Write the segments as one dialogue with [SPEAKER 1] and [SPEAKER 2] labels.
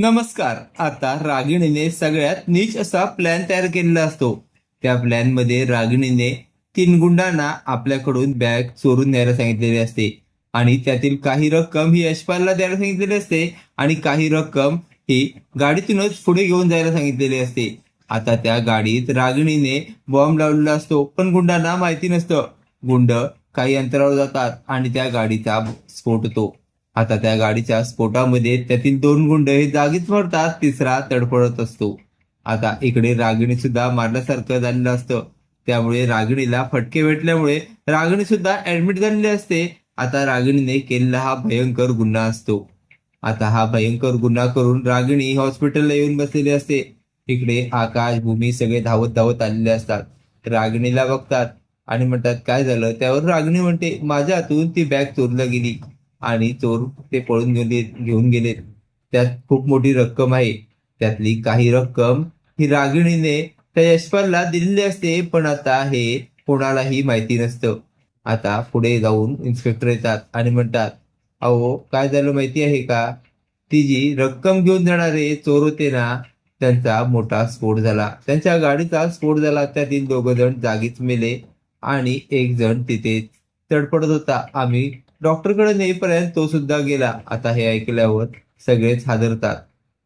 [SPEAKER 1] नमस्कार. आता रागिणीने सगळ्यात नीच असा प्लॅन तयार केलेला असतो. त्या प्लॅनमध्ये रागिणीने तीन गुंडांना आपल्याकडून बॅग चोरून द्यायला सांगितलेली असते. आणि त्यातील काही रक्कम ही यशपालला द्यायला सांगितलेली असते. आणि काही रक्कम ही गाडीतूनच पुढे घेऊन जायला सांगितलेली असते. आता त्या गाडीत रागिणीने बॉम्ब लावलेला असतो पण गुंडांना माहिती नसतं. गुंड काही अंतरावर जातात आणि त्या गाडीचा स्फोट होतो. आता त्या गाडीच्या स्फोटामध्ये त्यातील दोन गुंड हे जागीच मरतात तिसरा तडफडत असतो. आता इकडे रागिणी सुद्धा मारल्यासारखं झालेलं असतं. त्यामुळे रागिणीला फटके भेटल्यामुळे रागिणी सुद्धा ऍडमिट झालेली असते. आता रागिणीने केलेला हा भयंकर गुन्हा असतो. आता हा भयंकर गुन्हा करून रागिणी हॉस्पिटलला येऊन बसलेली असते. इकडे आकाश भूमी सगळे धावत धावत आलेले असतात. रागिणीला बघतात आणि म्हणतात काय झालं? त्यावर रागिणी म्हणते माझ्या हातून ती बॅग चोरला गेली. आणि चोर ते पळून गेले घेऊन गेले. त्यात खूप मोठी रक्कम आहे. त्यातली काही रक्कम ही रागिणीने त्या यशपालला दिलेली असते पण आता हे कोणालाही माहिती नसतं. आता पुढे जाऊन इन्स्पेक्टर येतात आणि म्हणतात अहो काय झालं माहिती आहे का? ती जी रक्कम घेऊन जाणारे चोर होते ना त्यांचा मोठा स्फोट झाला. त्यांच्या गाडीचा स्फोट झाला. त्यातील दोघ जण जागीच मेले आणि एक जण तिथे तडपडत होता. आम्ही डॉक्टरकडे नेईपर्यंत तो सुद्धा गेला. आता हे ऐकल्यावर सगळेच हादरतात.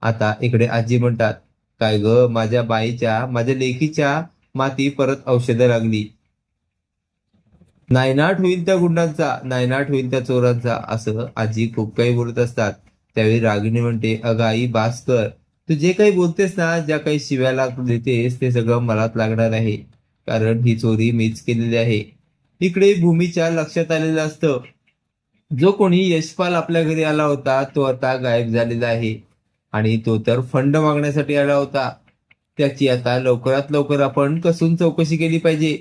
[SPEAKER 1] आता इकडे आजी म्हणतात काय ग माझ्या बाईच्या माझ्या लेकीच्या माती परत औषधं लागली. नायनाट होईल त्या गुंडांचा नायनाट होईल त्या चोरांचा असं आजी खूप काही बोलत असतात. त्यावेळी रागिणी म्हणते अगाई आई भास्कर तू जे काही बोलतेस ना ज्या काही शिव्याला देतेस ते सगळं मलाच लागणार आहे. कारण ही चोरी मीच केलेली आहे. इकडे भूमीच्या लक्षात आलेलं असतं. जो कोणी यशपाल आपल्या घरी आला होता तो आता गायब झालेला आहे. आणि तो तर फंड मागण्यासाठी आला होता. त्याची आता लवकरात लवकर आपण कसून चौकशी केली पाहिजे.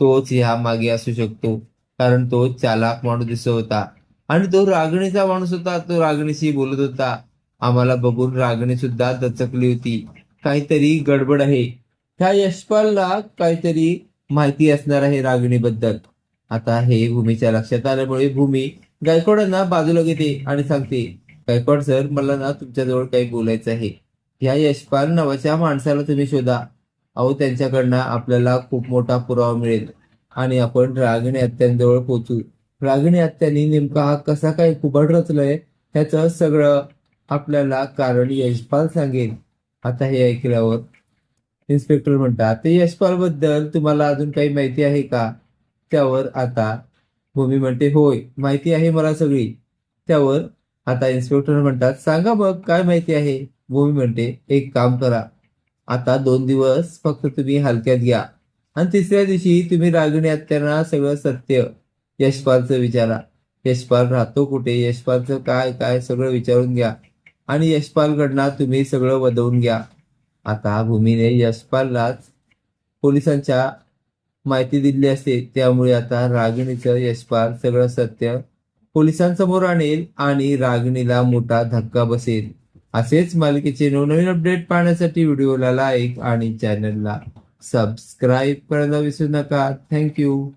[SPEAKER 1] तोच ह्या मागे असू शकतो. कारण तो चालाक माणूस दिसत होता. आणि तो रागणीचा माणूस होता. तो रागणीशी बोलत होता. आम्हाला बघून रागणी सुद्धा दचकली होती. काहीतरी गडबड आहे. ह्या यशपालला काहीतरी माहिती असणार आहे रागणीबद्दल. आता हे भूमीच्या लक्षात आल्यामुळे भूमी गायकवाडांना बाजूला घेते आणि सांगते गायकवाड सर मला ना तुमच्याजवळ काही बोलायचं आहे. ह्या यशपाल नावाच्या माणसाला तुम्ही शोधा. अहो त्यांच्याकडनं आपल्याला खूप मोठा पुरावा मिळेल आणि आपण रागिणी हत्यांजवळ पोचू रागिणी हत्यांनी नेमका हा कसा काय कुबड रचलंय ह्याचं सगळं आपल्याला कारण यशपाल सांगेल. आता हे ऐकल्यावर इन्स्पेक्टर म्हणतात ते यशपाल बद्दल तुम्हाला अजून काही माहिती आहे का? त्यावर आता भूमी म्हणते होय माहिती आहे मला सगळी. त्यावर आता इन्स्पेक्टर म्हणतात सांगा मग काय माहिती आहे? भूमी म्हणते एक काम करा. आता दोन दिवस फक्त तुम्ही हलक्यात घ्या. आणि तिसऱ्या दिवशी तुम्ही रागिणी आत्यांना सगळं सत्य. यशपालचं विचारा. यशपाल राहतो कुठे? यशपालचं काय काय सगळं विचारून घ्या. आणि यशपालकडनं तुम्ही सगळं वदवून घ्या. आता भूमीने यशपाललाच पोलिसांच्या माहिती दिली असते. त्यामुळे आता रागिणीचं यशपाल सगळं सत्य पोलिसांसमोर आणेल आणि रागिणीला मोठा धक्का बसेल. असेच मालिकेचे नवनवीन अपडेट पाहण्यासाठी व्हिडिओला लाईक आणि चॅनलला सबस्क्राईब करायला विसरू नका. थँक्यू.